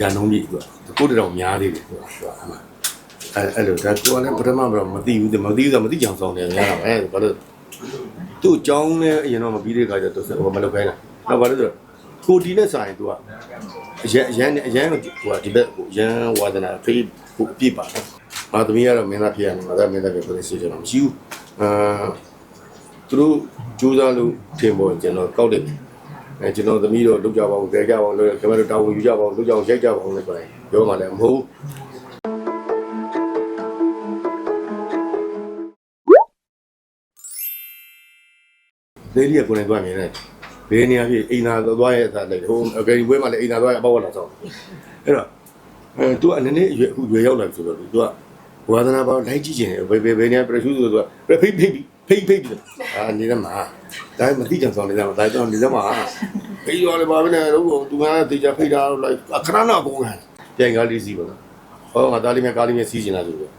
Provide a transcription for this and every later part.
ရန်လုံးကြီးသူကကိုတတော်များသေးတယ်သူကသူကအမှအဲအဲ့လိုဒါကိုကလည်းပထမကတော့မသိဘူးမသိဘူးဆိုမသိကြအောင်ဆောင်တယ်များတာပဲဘာလို့သူ့အကြောင်းနဲ့အရင်တော့မပြီးတဲ့ခါကျတော့သူမလုပ်ခိုင်းတာနောက်ဘာလို့ဆိုတော့ကိုတီနဲ့ဆိုင်သူကအရန်အရန်အရန်ကိုသူကဒီဘက်ကိုရန်ဝါဒနာဖေးကိုအပြစ်ပါတော့။အာသမီးကတော့မင်းသားဖြစ်ရမှာဒါမင်းသားဖြစ်လို့ရှိတယ်မရှိဘူး။အာသူတို့ကြိုးစားလို့ထင်ပေါ်ကျွန်တော်ကောက်တယ်။ အဲကျွန်တော်သမီးတို့လုပ်ကြပါဦးကြဲကြပါဦးလို့ကျွန်တော်တို့တောင်းဝင်ယူကြပါဦးလုပ်ကြအောင်ရိုက်ကြပါဦးလို့ဆိုရင်ပြောမှလည်းမဟုတ်ဘူး။လေးလေးကကိုယ်နဲ့သွားမြင်တယ်။ဘေးနေရာဖြစ်အိမ်သာသွားရဲ့အစားလိုက်ဟိုအကယ်၍ပွဲမှာလည်းအိမ်သာသွားရဲ့အပေါက်လာဆောင်။အဲ့တော့အဲသူကနည်းနည်းအရွယ်အခုရွယ်ရောက်လာပြီဆိုတော့သူကဝါသနာပေါင်းလိုက်ကြည့်ခြင်းဘယ်ဘယ်ဘယ်နေရာပရရှုဆိုတော့ဖိတ်ဖိတ် ဖိတ်ဖိတ်ဖိတ်အာနေတယ်မှာဒါမသိကြံဆောင်နေတယ်မှာဒါကြောင့်နေတယ်မှာဖိတ်ရောလည်းပါပဲနဲ့တော့သူကတေချာဖိတ်တာတော့လိုက်အခရနာပုံခံပြန်ကားလေးစီးပါတော့ဟောငါသားလေးမြကားလေးမြစီးနေတာဆိုတော့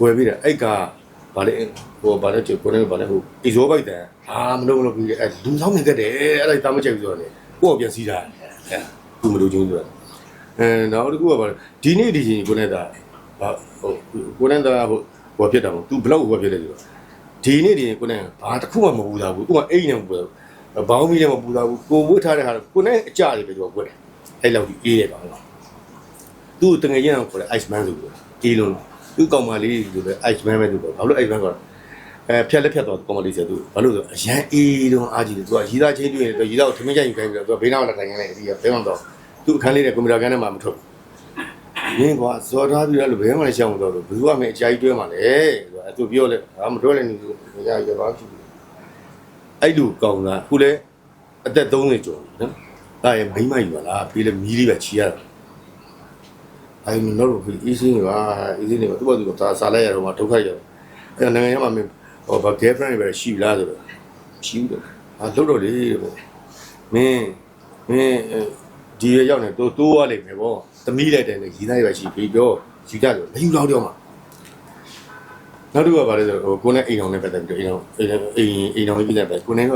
ဝယ်ပြီးတယ်အဲ့ကဘာလဲဟိုဘာလဲချေကိုနေဘာလဲဟိုအီဇောဘိုက်တယ်အာမလုပ်မလုပ်ပြီးအဲ့လူဆောင်နေတတ်တယ်အဲ့ဒါတာမချက်ပြီးဆိုတော့လေကိုယ့်ကိုပြန်စီးတာအဲ့သူမလို့ချင်းဆိုတော့အဲနောက်တစ်ခုကဘာလဲဒီနေ့ဒီချိန်ကိုနေတာဟာဟိုကိုနေတာဟိုဟိုဖြစ်တာမဟုတ်သူဘလောက်ဟိုဖြစ်လဲဆိုတော့ ဒီနေ့ဒီကိုနေဘာတစ်ခုမှမပူတာဘူးသူကအိတ်နဲ့မပူတာဘူးဘောင်းမီလည်းမပူတာဘူးကိုဝတ်ထားတဲ့ဟာကိုနေအကြတွေပဲသူကဝတ်တယ်အဲ့လောက်ကြီးအေးတယ်ကောင်လားသူ့တငယ်ချင်းအောင်ခေါ်တယ် ice man ဆိုပြီးအေးလုံးသူ့ကောင်မလေးဆိုပဲ ice man ပဲသူပေါ့ဘာလို့ ice man ခေါ်လဲအဲဖြတ်လက်ဖြတ်တော့ကောမဒီဆိုသူဘာလို့ဆိုအရန်အေးတုံးအားကြီးတယ်သူကရီးသားချင်းတွေ့ရင်သူရီးသားကိုထမင်းကြိုင်ယူခိုင်းပြီးတော့သူကဘေးနောက်လက်ထိုင်နေတယ်ဒီကဘဲမှတော့သူ့အခန်းလေးနဲ့ကွန်ပျူတာကန်းထဲမှာမထုတ်ဘူး မင်းကွာဇော်ထားပြီးတော့ဘယ်မှလည်းရှောင်းမတော့ဘူးဘယ်သူကမင်းအကြိုက်တွဲမှာလဲဆိုတော့သူပြောလဲဟာမတွဲလဲနေသူရရပါဖြစ်ပြီအဲ့လိုကောင်းတာခုလဲအသက်30ကျော်ပြီနော်ဒါရမိမ့်မယူပါလားဖေးလဲမီးလေးပဲချီရတာအဲ့မလို့ဖေးအေးစင်းပါအေးစင်းနေပါသူ့ဘာသူကသာစားလိုက်ရတော့မှဒုက္ခရောက်အဲ့နိုင်ငံရမှာမင်းဟောဗ girlfriend တွေပဲရှိလားဆိုတော့ရှိဘူးတော့ဟာလှုပ်တော့လေပေါ့မင်းမင်း ဒီရရောက်နေတိုးတိုးရလိမ့်မယ်ပေါ့သမီးလိုက်တယ်လေရီးသားရပါရှိပြီပြောယူကြတယ်လေယူတော့တော့မှာနောက်တစ်ခုကဘာလဲဆိုတော့ဟိုကိုနဲ့အိမ်အောင်နဲ့ပတ်သက်ပြီးတော့အိမ်အောင်အိမ်အိမ်အောင်ကြီးနဲ့ပဲကိုနဲ့က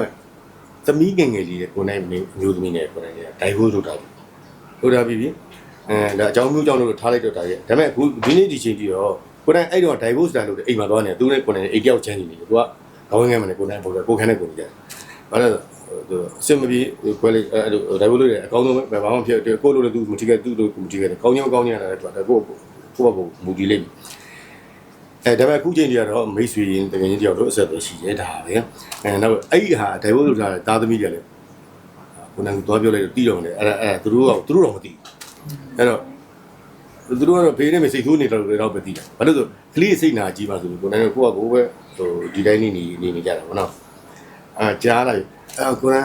သမီးငယ်ငယ်လေးတဲ့ကိုနဲ့မျိုးသမီးနဲ့ကိုနဲ့ဒိုင်ဖို့လုပ်တာလုပ်တာပြီးပြီအဲဒါအကြောင်းမျိုးကြောင့်လို့ထားလိုက်တော့တာရဲ့ဒါပေမဲ့အခုဒီနေ့ဒီချိန်ကြီးတော့ကိုနဲ့အဲ့တော့ divorce တာလို့အိမ်မှာသွားနေသူနဲ့ကိုနဲ့အိမ်ကြောက်ချမ်းနေတယ်သူကခေါင်းငယ်မနဲ့ကိုနဲ့ပုံတယ်ကိုခန်းနဲ့ကိုနေကြတယ်ဘာလဲသူ အစင်မပြေခွဲလိုက်အဲ့လို divorce လို့ရတယ်အကောင်းဆုံးပဲဘာမှမဖြစ်ကိုလို့လည်းသူမထိခဲ့သူ့လို့မထိခဲ့တယ်ကောင်းချင်းကောင်းချင်းရတယ်သူကကိုကိုကိုကိုမူတည်လိမ့်အဲဒါပေမဲ့အခုချိန်ကြီးကတော့မိတ်ဆွေရင်တကယ်ချင်းတယောက်တို့အဆက်ပဲရှိရဲဒါပဲအဲနောက်အဲ့ဒီဟာ divorce လို့ထားတဲ့သားသမီးတွေလည်းကိုနဲ့သွားပြောလိုက်တော့တီးတော့တယ်အဲ့ဒါအဲ့သူတို့ကသူတို့တော့မသိအဲ့တော့သူတို့ကတော့ဘေးနဲ့မစိတ်ဆိုးနေတော့လည်းတော့ပဲသိတယ်ဘာလို့ဆိုကလေးစိတ်နာကြီးပါဆိုလို့ကိုနဲ့ကိုကကိုပဲဟိုဒီတိုင်းနေနေနေကြတာဘောနော်အာကြားလိုက် အဲကိုက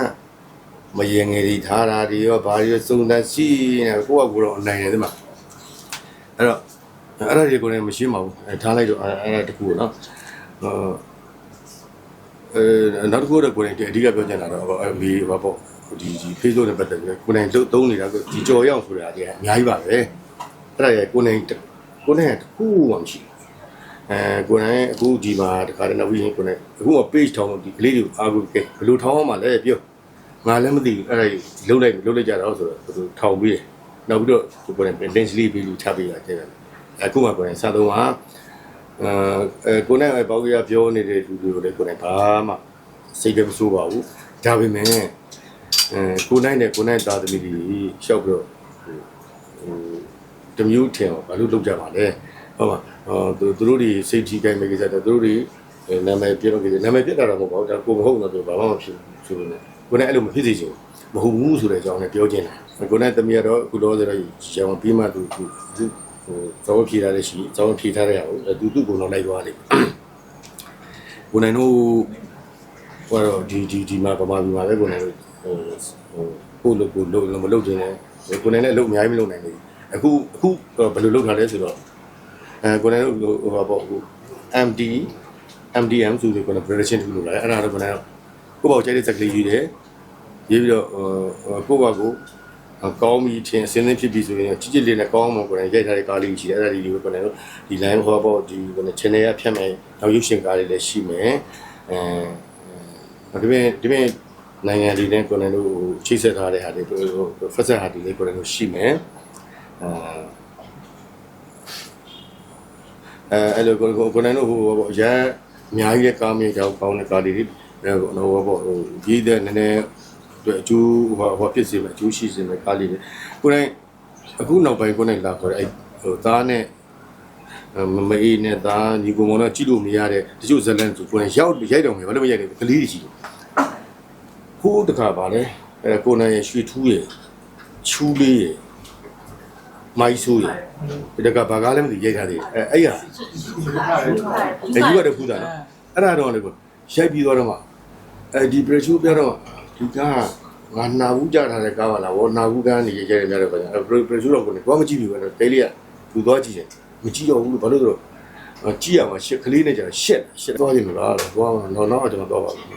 မရေငယ်တွေထားတာတွေရောဘာတွေစုံတန်းရှိနေကိုကကိုတော့အနိုင်တယ်ဒီမှာအဲ့တော့အဲ့ဒါတွေကိုလည်းမရှိပါဘူးအဲထားလိုက်တော့အဲ့ဒါတခုနော်ဟိုအဲနောက်တစ်ခုတော့ကိုယ်တိုင်အဓိကပြောချင်တာတော့ဒီဘာပေါ့ဒီဒီ Facebook နဲ့ပတ်သက်ပြီးကိုယ်တိုင်သုံးနေတာကဒီကြော်ရောက်ဆိုတာတည်းအများကြီးပါပဲအဲ့ဒါရကိုယ်တိုင်ကိုယ်တိုင်တခုမှမရှိ အဲကိုယ်တိုင်အခုဒီမှာတခါတည်းနောက်ပြီးကိုယ်တိုင်အခုက page ထောင်းဒီကလေးတွေကိုအားကိုကဲဘယ်လိုထောင်းအောင်မလဲပြောငါလည်းမသိဘူးအဲ့ဒါလုံးလိုက်လုံးလိုက်ကြတော့ဆိုတော့သူထောင်ပြီးတယ်နောက်ပြီးတော့ကိုယ်တိုင် link လေးပြီးလို့ချပေးတာတဲ့အခုမှကိုယ်တိုင်စာသုံးဟာအဲကိုယ်နဲ့ဘောက်ကြီးကပြောနေတဲ့လူတွေကိုလည်းကိုယ်တိုင်ဘာမှစိတ်ကမဆိုးပါဘူးဒါပေမဲ့အဲကိုနိုင်နဲ့ကိုနိုင်သားသမီးတွေရှောက်ပြီးတော့ဟိုတမျိုးထင်အောင်ဘာလို့လုပ်ကြပါလဲ ဟုတ်ပါဟောသူတို့တွေစိတ်ထိခိုက်မဲ့ကိစ္စတွေသူတို့တွေနာမည်ပြတော့ကိစ္စနာမည်ပြတာတော့မဟုတ်ပါဘူးဒါကိုမဟုတ်တော့သူဘာမှမဖြစ်ဘူးဆိုလို့ကိုနိုင်အဲ့လိုမဖြစ်စေချင်မဟုတ်ဘူးဆိုတဲ့အကြောင်းနဲ့ပြောချင်တာကိုနိုင်သမီးကတော့အခုတော့ဆိုတော့ရောင်ပြီးမှသူသူဟိုဇောဖြေထားတဲ့ရှိဇောဖြေထားတဲ့ဟာကိုသူသူ့ကိုယ်တော့လိုက်သွားတယ်ကိုနိုင်တို့ဟိုတော့ဒီဒီဒီမှာပမာဒီမှာပဲကိုနိုင်တို့ဟိုဟိုကိုလို့ကိုလို့မလုပ်တင်တယ်ကိုနိုင်နဲ့လုပ်အများကြီးမလုပ်နိုင်ဘူးအခုအခုဘယ်လိုလုပ်ထားလဲဆိုတော့ အဲကိုနိုင်တို့ဟိုပါပေါ့ဟို MD MDM ဆိုပြီးကိုနိုင် preparation လုပ်လာတယ်အဲ့ဒါတော့ကိုနိုင်ကိုပေါ့ကျဲတဲ့စက်ကလေးယူတယ်ရေးပြီးတော့ဟိုကိုပါကိုကောင်းပြီထင်အစင်းသင်းဖြစ်ပြီဆိုရင်ကြည်ကြည်လေးနဲ့ကောင်းမှကိုယ်တိုင်ရိုက်ထားတဲ့ကားလေးရှိတယ်အဲ့ဒါဒီလိုပဲကိုယ်တိုင်တို့ဒီ line ဟောပေါ့ဒီကိုယ်တိုင် channel ရဖြတ်မယ်နောက်ရုပ်ရှင်ကားလေးလည်းရှိမယ်အဲဒီပြင်ဒီပြင်နိုင်ငံလေးနဲ့ကိုယ်တိုင်တို့ချိတ်ဆက်ထားတဲ့ဟာတွေတို့ဖက်ဆက်ဟာတွေလည်းကိုယ်တိုင်တို့ရှိမယ်အဲ အဲ့လိုကိုကိုကိုနိုင်တို့ဟိုပေါ့ရန်အများကြီးတဲ့ကားမြေကြောက်ကောင်းတဲ့ကားလေးတွေအဲဟိုပေါ့ဟိုကြီးတဲ့နည်းနည်းအတွက်အကျိုးဟိုဟိုဖြစ်စေမယ်အကျိုးရှိစေမယ်ကားလေးတွေကိုနိုင်အခုနောက်ပိုင်းကိုနိုင်လာခေါ်တဲ့အဲ့ဟိုသားနဲ့မမအေးနဲ့သားညီကိုမောင်တော့ကြည့်လို့မရတဲ့တချို့ဇလန်ဆိုကိုနိုင်ရောက်ရိုက်တော့မယ်ဘာလို့မရိုက်လဲကလေးတွေရှိတယ်ဟိုတခါပါလေအဲကိုနိုင်ရဲ့ရွှေထူးရဲ့ချူးလေးရဲ့ မိုက်ဆိုးရဲ့ဒီကဘာကားလည်းမသိရိုက်ထားသေးအဲအဲ့ရအဲယူရတဲ့ဖူးတာနော်အဲ့ဒါတော့လေကိုရိုက်ပြီးတော့မှအဲဒီ pressure ပြတော့ဒီကားငါနာဘူးကြထားတဲ့ကားပါလားဝေါ်နာဘူးကန်းနေရိုက်ရတယ်များတော့ဗျာအဲ pressure တော့ကိုလည်းတော့မကြည့်ဘူးပဲတဲလေးကသူသွားကြည့်တယ်မကြည့်တော့ဘူးလို့ဘာလို့လဲဆိုတော့ကြည့်ရမှာရှစ်ကလေးနဲ့ကြာရှက်ရှက်သွားကြည့်လို့လားတော့တော့တော့ကျွန်တော်တော့ပါဘူး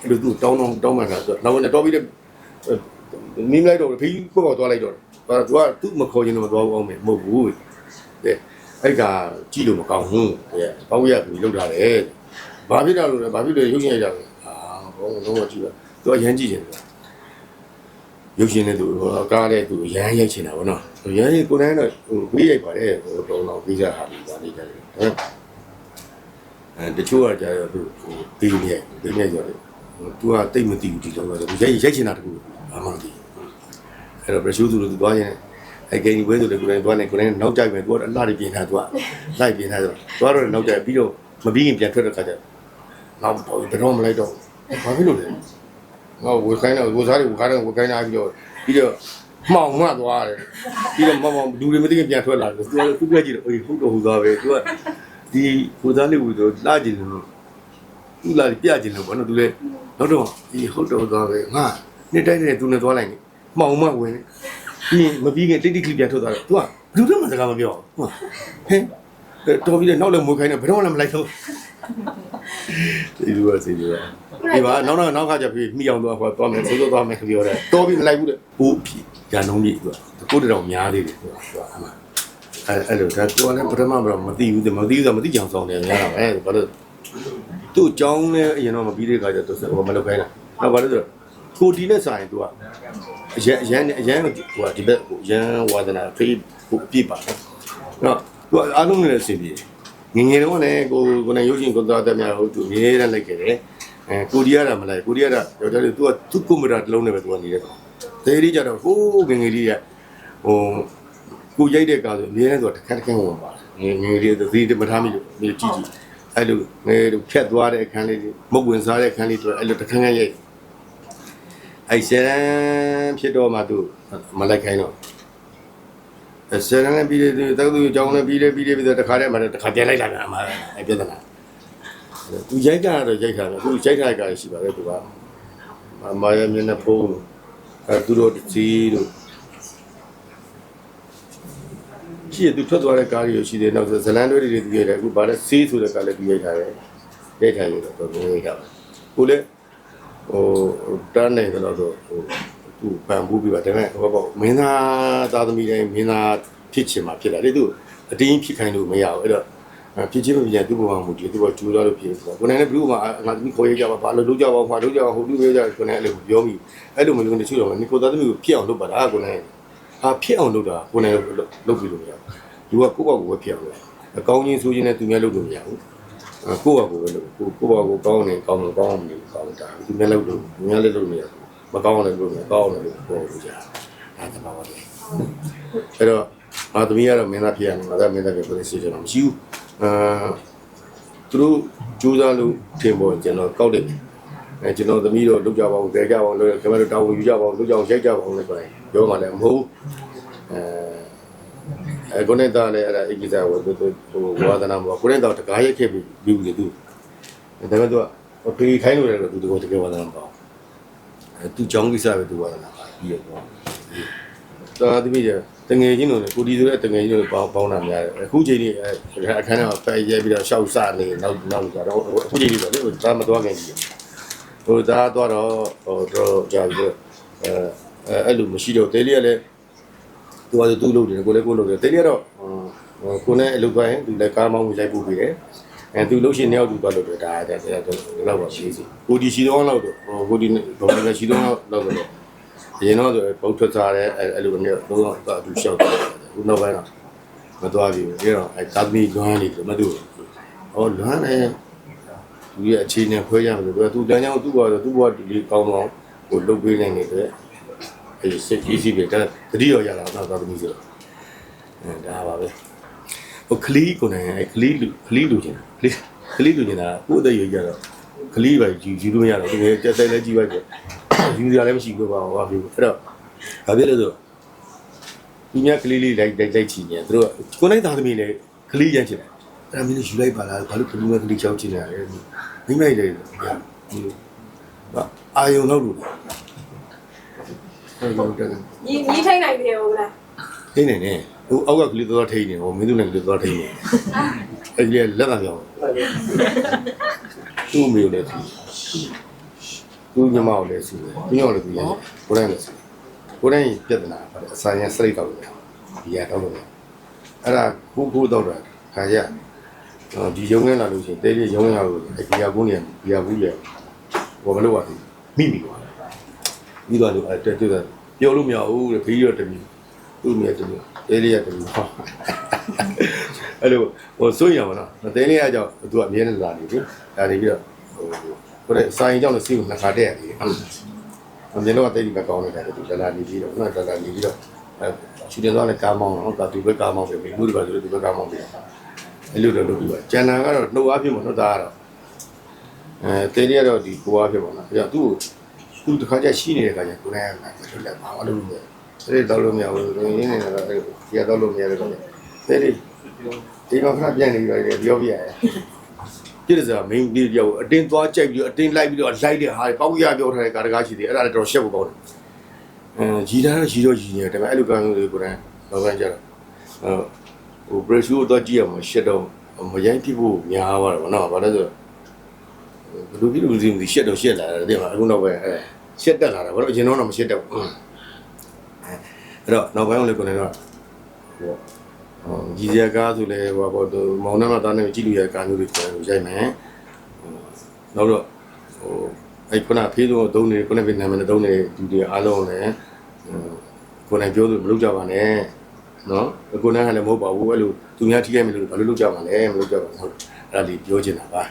အဲ့လိုသူတောင်းတောင်းတောင်းမှန်တာဆိုတော့တော့ပြီးတဲ့ မင်းလိုက်တော့ဖေးကိုပေါ့သွားလိုက်တော့ဒါသူကသူ့မခေါ်ရင်တော့မသွားဘူးအောင်မယ်မဟုတ်ဘူးတဲ့အဲ့ကကြည့်လို့မကောင်းဘူးတဲ့ဘောက်ရပြီးလောက်တာလေဘာဖြစ်တာလို့လဲဘာဖြစ်လို့ရုပ်ရှင်ရကြလဲအာဘောလုံးတော့ကြည့်ပါသူကရမ်းကြည့်တယ်ရုပ်ရှင်နဲ့သူကားတဲ့သူရမ်းရိုက်ချင်တာဗောနော်ရမ်းရိုက်ကိုယ်တိုင်တော့ဟိုပြေးရိုက်ပါတယ်ဟိုတော့တော့ပြီးကြတာပြီးပါလိမ့်တယ်ဟမ်အဲတချို့ကကြာတော့သူဟိုပြီးနေပြီးနေကြတယ်သူကတိတ်မသိဘူးဒီတော့တော့ရိုက်ရိုက်ချင်တာတကူဘာမှမသိ အဲ့တော့ pressure သူတို့သူသွားရင်အဲဂိမ်းဝဲဆိုတယ်ကိုယ်တိုင်သွားနေကိုယ်တိုင်နောက်ကြိုက်မယ်သူကအလှတွေပြင်ထားသူကလိုက်ပြင်ထားဆိုသွားတော့နောက်ကြိုက်ပြီးတော့မပြီးရင်ပြန်ထွက်တဲ့ခါကျနောက်တော့ဘယ်တော့မလိုက်တော့ဘာဖြစ်လို့လဲငါဝေခိုင်းတော့ဝေစားတွေဝေခိုင်းတော့ဝေခိုင်းတာပြီးတော့ပြီးတော့မှောင်မှသွားတယ်ပြီးတော့မမောင်လူတွေမသိရင်ပြန်ထွက်လာတယ်သူကသူကကြည့်တော့အေးဟုတ်တော့ဟုတ်သွားပဲသူကဒီဝေစားလေးဝေဆိုလာကြည့်လို့သူလာပြကြည့်လို့ဘာလို့သူလဲနောက်တော့ဒီဟုတ်တော့ဟုတ်သွားပဲငါနေ့တိုင်းနဲ့သူနဲ့သွားလိုက်နေ မှောင်မဝယ်ပြီးရင်မပြီးခင်တိတ်တိတ်ကလေးပြန်ထုတ်သွားတယ်။ तू ကဘယ်သူမှမစကားမပြောဘူး။ဟင်တော်ပြီးတော့နောက်လည်းမွေးခိုင်းတယ်ဘယ်တော့မှမလိုက်တော့ဒီလိုပါစီလိုပါဒီပါနောက်နောက်နောက်ခါကျပြီးမိအောင်တော့ဟိုသွားမယ်စိုးစိုးသွားမယ်ပြောတယ်တော်ပြီးမလိုက်ဘူးတဲ့ဘိုးဖြစ်ရန်နှုံးကြီးသူကကိုတတော်များသေးတယ်သူကအဲ့မှာအဲ့အဲ့လိုဒါသူကလည်းပထမတော့မသိဘူးမသိဘူးဆိုမသိကြအောင်ဆောင်တယ်များတာပဲဘာလို့သူ့အကြောင်းလည်းအရင်တော့မပြီးတဲ့ခါကျသူကမလုပ်ခိုင်းတာနောက်ဘာလို့ဆိုတော့ ကိုတီနဲ့ဆိုင် तू ကအရန်အရန်အရန်ဟိုဒီဘက်ဟိုရန်ဝါဒနာဖေးဟိုပြပါနော်သူအားလုံးလည်းအဆင်ပြေငငယ်တော့လည်းကိုကိုနဲ့ရုပ်ရှင်ကိုသားတဲ့များဟိုသူငယ်ရလိုက်ခဲ့တယ်အဲကိုရီးယားကမလိုက်ကိုရီးယားကယောက်ျားလေးသူကသူ့ကွန်ပျူတာတစ်လုံးနဲ့ပဲသူကနေတယ်သေရီကြတော့ဟိုးငငယ်လေးကဟိုကိုရိုက်တဲ့ကားဆိုအများနဲ့ဆိုတစ်ခါတစ်ခါဝင်ပါတယ်ငငယ်လေးသတိမထားမိလို့ဒီကြည့်ကြည့်အဲ့လိုငယ်တို့ဖြတ်သွားတဲ့အခန်းလေးမုတ်ဝင်စားတဲ့အခန်းလေးတွေအဲ့လိုတစ်ခါခါရိုက် အဲ့ဆယ်ရန်ဖြစ်တော့မှသူမလိုက်ခိုင်းတော့ဆယ်ရန်လည်းပြီးတယ်သူတက္ကသိုလ်ကျောင်းလည်းပြီးတယ်ပြီးတယ်ပြီးတော့တခါတည်းမှတခါပြန်လိုက်လာတာအမှအဲ့ပြဿနာသူရိုက်တာတော့ရိုက်တာပဲသူရိုက်တာကရှိပါတယ်သူကမာရမျက်နှာဖုံးအဲသူတို့စီတို့ရှိရသူထွက်သွားတဲ့ကားကြီးရှိတယ်နောက်ဇလန်တွေတွေသူရိုက်တယ်အခုဗာလဲစီးဆိုတဲ့ကားလည်းသူရိုက်ထားတယ်ရိုက်ထားရတော့သူရိုက်ထားပါကိုလည်း ဟိုတန်းနေတယ်လို့ဆိုဟိုသူပန်ပူးပြပါဒါပေမဲ့ဟိုပေါ့မင်းသားသားသမီးတိုင်းမင်းသားဖြစ်ချင်မှာဖြစ်လာတယ်သူအတင်းဖြစ်ခိုင်းလို့မရဘူးအဲ့တော့ဖြစ်ချင်းမဖြစ်ရင်သူ့ဘဝမှာမူတည်သူကကျူးသွားလို့ဖြစ်ဆိုတာကိုယ်နဲ့ဘလူးမှာငါသမီးခေါ်ရကြပါဘာလို့လုပ်ကြပါဘာလုပ်ကြပါဟိုလူပြောကြကိုယ်နဲ့အဲ့လိုပြောမိအဲ့လိုမျိုးတချို့တော့နီကိုသားသမီးကိုဖြစ်အောင်လုပ်ပါလားကိုယ်နဲ့ဟာဖြစ်အောင်လုပ်တာကိုယ်နဲ့လုပ်ပြီးလို့မရဘူးလူကကိုယ့်ဘောက်ကိုပဲဖြစ်အောင်လုပ်အကောင်းကြီးဆိုရင်လည်းသူများလုပ်လို့မရဘူး ကိုယ့်ဘာကိုပဲလို့ကိုကိုယ့်ဘာကိုကောင်းနေကောင်းလို့ကောင်းမနေကောင်းတာဒီမဲ့လို့လို့ညလည်းလို့မရဘူးမကောင်းလည်းလို့မကောင်းလည်းလို့ပေါ်လို့ကြာဒါတဘာဝလေအဲ့တော့အာသမီးကတော့မင်းသားဖြစ်ရမှာဒါမင်းသားဖြစ်လို့ရှိကြတော့မရှိဘူးအာသူတို့ကြိုးစားလို့ထင်ပေါ်ကျွန်တော်ကောက်တယ်အဲကျွန်တော်သမီးတို့လုပ်ကြပါဦးကြဲကြပါဦးလို့ခင်ဗျားတို့တောင်းဝင်ယူကြပါဦးလုပ်ကြအောင်ရိုက်ကြပါဦးလို့ဆိုရင်ပြောမှလည်းမဟုတ်အဲ အဲကိုနဲ့သားလည်းအဲ့ဒါအကိစ္စကိုသူဟိုဝါဒနာမှာကိုနဲ့သားတကားရိုက်ခဲ့ပြီးပြီးပြီသူဒါပေမဲ့သူကဖေးခိုင်းလို့လည်းသူတို့တကယ်ဝါဒနာမပေါ့အဲသူကြောင်းကိစ္စပဲသူဝါဒနာပါပြီးရတော့သာသမီးတငယ်ချင်းတို့ကိုဒီဆိုတဲ့တငယ်ချင်းတို့ပေါင်းပေါင်းတာများတယ်အခုချိန်ကြီးအခန်းထဲမှာဖက်ရဲပြီးတော့ရှောက်စနေနောက်နောက်ကြတော့အခုချိန်ကြီးတော့လေဒါမတော်ခင်ကြီးဟိုဒါတော့တော့ဟိုတော့ကြာပြီးအဲအဲ့လိုမရှိတော့တဲလေးကလည်း သူကသူ့လုပ်တယ်ကိုလည်းကိုလုပ်တယ်တိတ်ရတော့ကိုနဲ့အလုပ်ပိုင်းသူလည်းကားမောင်းပြီးလိုက်ပို့ပြီးတယ်အဲသူလုပ်ရှင်နှစ်ယောက်သူသွားလုပ်တယ်ဒါတဲ့တဲ့တော့ပါရှိစီကိုဒီရှိတော့လောက်တော့ကိုဒီဒေါ်လာရှိတော့လောက်တော့အရင်တော့ဗုဒ္ဓသားတဲ့အဲ့လိုမျိုးတော့တော့သူရှောက်တယ်ခုနောက်ပိုင်းတော့မသွားပြီဘူးအဲ့တော့အဲသာသမီလွမ်းနေတယ်မတူဘူးဟောလွမ်းနေသူရဲ့အခြေအနေခွဲရမယ်လို့သူတန်းချောင်းသူ့ဘောသူ့ဘောဒီကောင်းကောင်းကိုလုတ်ပေးနိုင်နေတဲ့ အဲစစ်ကြီးစီးပဲဒါတတိယရတာတော့သာသမီဆိုတော့အဲဒါပါပဲဟိုခလီကိုနေအဲခလီလူခလီလူချင်းခလီခလီလူချင်းတာကိုယ်အသက်ရွယ်ကြတော့ခလီပဲယူယူလို့မရတော့သူလည်းတက်တက်လည်းကြီးပဲယူရလည်းမရှိဘူးပါဘာဖြစ်အဲ့တော့ဘာဖြစ်လဲဆိုတော့သူများကလေးလေးလိုက်လိုက်လိုက်ချင်တယ်သူတို့ကကိုယ်နိုင်သားသမီးလည်းကလေးရမ်းချင်တယ်အဲ့ဒါမင်းတို့ယူလိုက်ပါလားဘာလို့ကလေးမကလေးချောင်းချင်တယ်လဲမိမလိုက်လေဟာအာယုံတော့လို့ ဟုတ်တယ်ညီညီထိုင်နိုင်တယ်ဟုတ်လားထိနေနေဟိုအောက်ကကလေးသွားထိနေဟိုမင်းတို့လည်းကလေးသွားထိနေအဲ့ဒီလက်သာပြောင်းသူ့မျိုးလည်းသူသူ့ညီမကိုလည်းသူတယ်သူညောလည်းသူရဲ့ကိုယ်တိုင်လည်းသူကိုယ်တိုင်ပြဿနာပါတယ်အစာရစရိတ်တော့လို့ဒီရတော့လို့အဲ့ဒါခုခုတော့တာခါရဒီရုံးထဲလာလို့ရှိရင်တဲလေးရုံးရလို့အဲ့ဒီရဘူးနေဒီရဘူးလေဘောမလို့ပါဘူးမိမိပါ ပြီးတော့လို့အဲ့တက်တက်ပြောလို့မရဘူးတဲ့ဖေးရတမီသူ့မြတ်တမီတဲလေးရတမီဟောအဲ့လိုဟိုစိုးရမှာနော်တဲလေးကကြောင့်သူကအမြဲတမ်းလာနေပြီဒါနေပြီးတော့ဟိုကိုယ်စာရင်ကြောင့်လည်းစီးကိုနှစ်ခါတက်ရတယ်အမြင်တော့တိတ်ဒီကကောင်းနေတာတူလာလာနေပြီးတော့နော်လာလာနေပြီးတော့အဲချူတယ်သွားလည်းကားမောင်းတော့ကာသူပဲကားမောင်းပဲမိမှုတွေပါဆိုသူပဲကားမောင်းပြီအဲ့လိုတော့လုပ်ပြီးပါကျန်တာကတော့နှုတ်အားဖြင့်မနော်ဒါကတော့အဲတေးရတော့ဒီကိုအားဖြင့်ပေါ့နော်အဲ့တော့သူ့ သူ့တစ်ခါကျရှိနေတဲ့ခါကျကိုယ်နဲ့လာတယ်လက်ပါမလို့လို့အဲ့ဒါတော့လို့မရဘူးရင်းနေတော့အဲ့ဒီကတော့လို့မရတော့တေးလေးဒီတော့ခဏပြန်နေပြီးတော့ပြောပြရတယ်ပြည့်စုံမင်းဒီရောက်အတင်းသွားကြိုက်ပြီးတော့အတင်းလိုက်ပြီးတော့လိုက်တဲ့ဟာပေါက်ရပြောထားတဲ့ကာတကားရှိသေးတယ်အဲ့ဒါလည်းတော့ရှက်ဖို့ကောင်းတယ်အဲကြီးတာတော့ကြီးတော့ကြီးနေတယ်ဒါပေမဲ့အဲ့လိုကံမျိုးတွေကိုယ်တိုင်ဘာမှကြတော့ဟိုဟို pressure တော့ကြည့်ရမှာရှက်တော့မရိုင်းပြဖို့များသွားတယ်ဗောနော်ဘာလဲဆို ဘယ်လိုဖြစ်လို့ဒီဒီရှက်တော့ရှက်လာတယ်တဲ့မှာအခုတော့ပဲအဲရှက်တက်လာတာဘာလို့အရင်တော့မရှက်တက်ဘူးအဲ့တော့နောက်ပိုင်းလည်းကိုယ်လည်းတော့ဟိုဟိုကြီးစရာကားဆိုလဲဟိုပေါ့သူမောင်နှမသားနဲ့ကြည့်လို့ရကားမျိုးတွေပြန်လို့ရိုက်မယ်နောက်တော့ဟိုအဲ့ခုနဖေးဆုံးတုံးနေခုနကနာမည်နဲ့တုံးနေဒီတွေအားလုံးလည်းကိုယ်နဲ့ပြောလို့မလုပ်ကြပါနဲ့နော်ကိုယ်နဲ့ကလည်းမဟုတ်ပါဘူးအဲ့လိုသူများထိခိုက်မယ်လို့ဘာလို့လုပ်ကြပါလဲမလုပ်ကြပါဘူးဟုတ်အဲ့ဒါလေးပြောချင်တာပါ